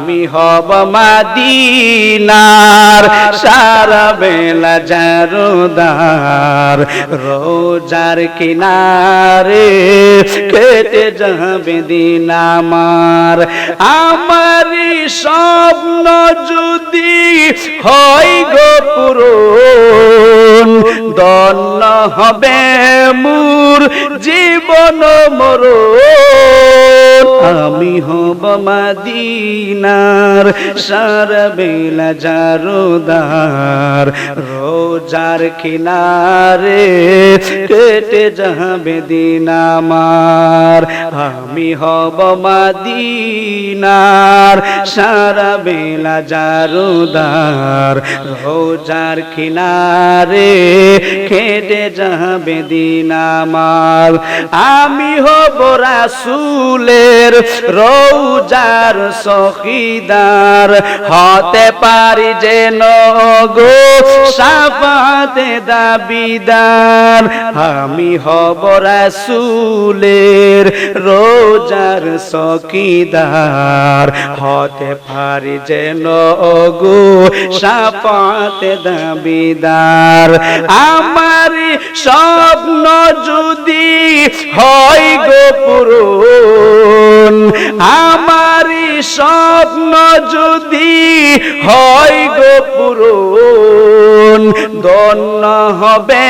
আমি হব মাদিনার, সারা বেলা জারুদার, রোজার কিনারে কেটে যাবে দিন আমার। আমারই স্বপ্ন যদি হয় গো পূরণ দন্ন হবে মুর জীবন মরণ। মাদিনার, সারা বেলা জারুদার রোজার কিনারে কেটে যাবে দিন আমার। আমি হব মাদিনার, সারা বেলা জারুদার রোজার কিনারে কেটে যাবে দিন আমার। আমি হব রাসুলের রোজার সখিদার। হতে পারি যেন গো সাফাতে দাবিদার। আমি হব রাসুলের রোজার সকিদার হতে পারি যেন গো সাফাতে দাবিদার। আমার স্বপ্ন যদি হয় গো পূরণ হয় গো পূরণ দন্ন হবে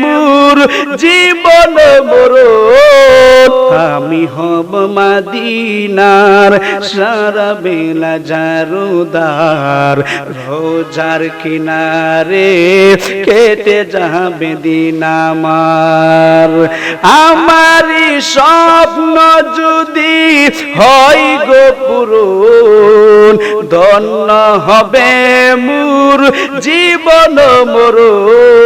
মুর, জীবন মরণ আমি হব মাদিনার, সারা বেলা জারুদার। রোজার কিনারে কেটে যাবে দিন আমার। আমারই স্বপ্ন যদি হয় গো পূরণ দন্ন হবে মুর, জীবন মরণ